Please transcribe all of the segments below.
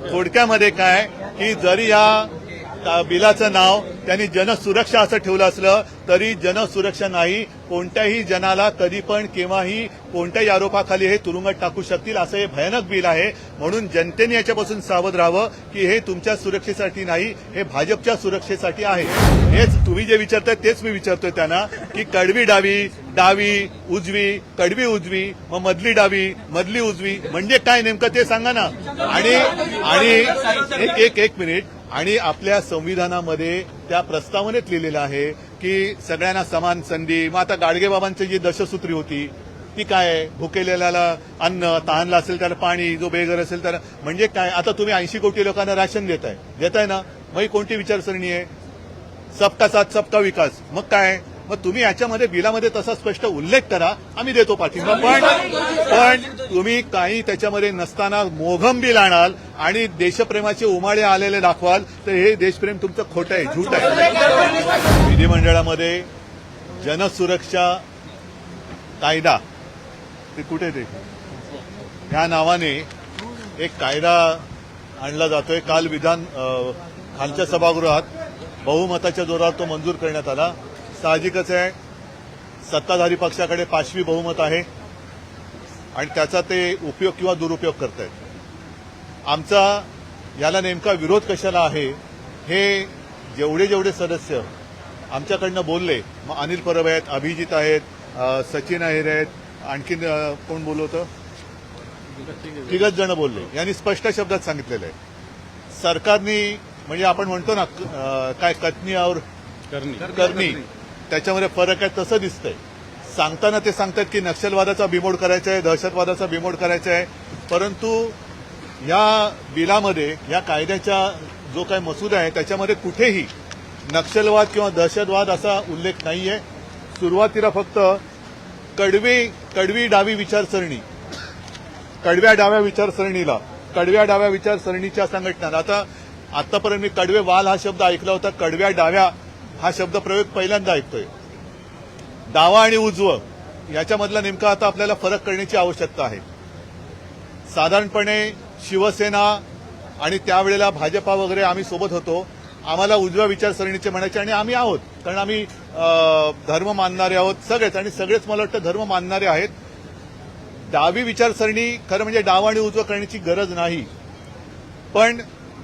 थोडक्यामध्ये काय की जरी या बिलाचं नाव त्यांनी जनसुरक्षा असं ठेवलं असलं तरी जनसुरक्षा नाही कोणत्याही जनाला कधी पण केव्हाही कोणत्याही आरोपाखाली हे तुरुंगात टाकू शकतील असं हे भयानक बिल आहे. म्हणून जनतेने याच्यापासून सावध राहावं की हे तुमच्या सुरक्षेसाठी नाही हे भाजपच्या सुरक्षेसाठी आहे. हेच तुम्ही जे विचारताय तेच मी विचारतोय त्यांना की कडवी डावी डावी उजवी कडवी उजवी मग मधली डावी मधली उजवी. म्हणजे काय नेमकं ते सांगा ना. आणि आणि एक एक एक मिनिट. आणि आपल्या संविधानामध्ये त्या प्रस्तावनेत लिहिलेलं आहे की सगळ्यांना समान संधी. मग आता गाडगेबाबांची जी दशसूत्री होती ती काय? भुकेलेल्याला अन्न तहानला असेल त्याला पाणी जो बेघर असेल त्याला म्हणजे काय? आता तुम्ही ऐंशी कोटी लोकांना राशन देताय. देताय ना? मग ही कोणती विचारसरणी आहे? सबका साथ सबका विकास. मग काय? मग तुम्ही याच्यामध्ये बिलामध्ये तसा स्पष्ट उल्लेख करा आम्ही देतो पाठिंबा. पण पण तुम्ही काही त्याच्यामध्ये नसताना मोघम बिल आणाल आणि देशप्रेमाचे उमाळे आलेले दाखवाल तर हे देशप्रेम तुमचं खोटं आहे झूट आहे. विधिमंडळामध्ये जनसुरक्षा कायदा ते कुठे ते? ह्या नावाने एक कायदा आणला जातोय. काल विधान खालच्या सभागृहात बहुमताच्या जोरावर तो मंजूर करण्यात आला. साहजिकच आहे. सत्ताधारी पक्षाकडे पाचवी बहुमत आहे. आणि त्याचा ते उपयोग किंवा दुरुपयोग करतायत. आमचा याला नेमका विरोध कशाला आहे हे जेवढे जेवढे सदस्य आमच्याकडनं बोलले मग अनिल परब आहेत अभिजित आहेत सचिन अहिर आहेत आणखीन कोण बोलवतं? तिघच जण बोलले. यांनी स्पष्ट शब्दात सांगितलेलं आहे. सरकारनी म्हणजे आपण म्हणतो ना काय कथनी और करणी. त्याच्यामध्ये फरक आहे तसं दिसतंय. सांगताना ते सांगतात की नक्षलवादाचा बिमोड करायचा आहे दहशतवादाचा बिमोड करायचा आहे. परंतु या बिलामध्ये या कायद्याच्या जो काही मसुदा आहे त्याच्यामध्ये कुठेही नक्षलवाद किंवा दहशतवाद असा उल्लेख नाहीये. सुरुवातीला फक्त कडवी कडवी डावी विचारसरणी कडव्या डाव्या विचारसरणीला कडव्या डाव्या विचारसरणीच्या संघटना आता आतापर्यंत मी कडवे वाल हा शब्द ऐकला होता कडव्या डाव्या हा शब्द प्रयोग पहिल्यांदा ऐकतोय. डावा आणि उजवं याच्यामधला नेमका आता आपल्याला फरक करण्याची आवश्यकता आहे. साधारणपणे शिवसेना आणि त्यावेळेला भाजपा वगैरे आम्ही सोबत होतो. आम्हाला उजव्या विचारसरणीचे म्हणायचे आणि आम्ही आहोत. कारण आम्ही धर्म मानणारे आहोत सगळेच आणि सगळेच मला वाटतं धर्म मानणारे आहेत. डावी विचारसरणी खरं म्हणजे डावा आणि उजवं करण्याची गरज नाही. पण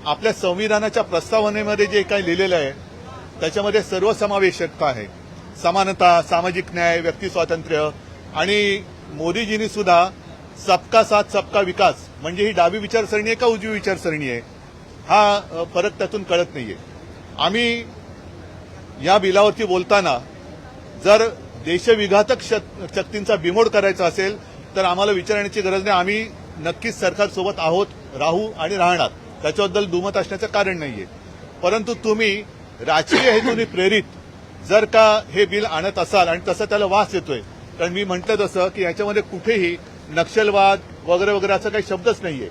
आपल्या संविधानाच्या प्रस्तावनेमध्ये जे काही लिहिलेलं आहे त्याच्यामध्ये सर्वसमावेशकता आहे. समानता सामाजिक न्याय व्यक्ती स्वातंत्र्य आणि मोदीजींनी सुद्धा सबका साथ सबका विकास म्हणजे ही डावी विचारसरणी आहे का उजवी विचारसरणी आहे? हा फरक त्यातून कळत नाहीये. आम्ही या बिलावरती बोलताना जर देशविघातक शक्तींचा बिमोड करायचा असेल तर आम्हाला विचारण्याची गरज नाही. आम्ही नक्कीच सरकारसोबत आहोत राहू आणि राहणार. त्याच्याबद्दल दुमत असण्याचं कारण नाहीये. परंतु तुम्ही राजकीय हेतूने प्रेरित जर का हे बिल आणत असाल आणि तसं त्याला वास येतोय कारण मी म्हटलं तसं की याच्यामध्ये कुठेही नक्षलवाद वगैरे वगैरे असा काही शब्दच नाहीये.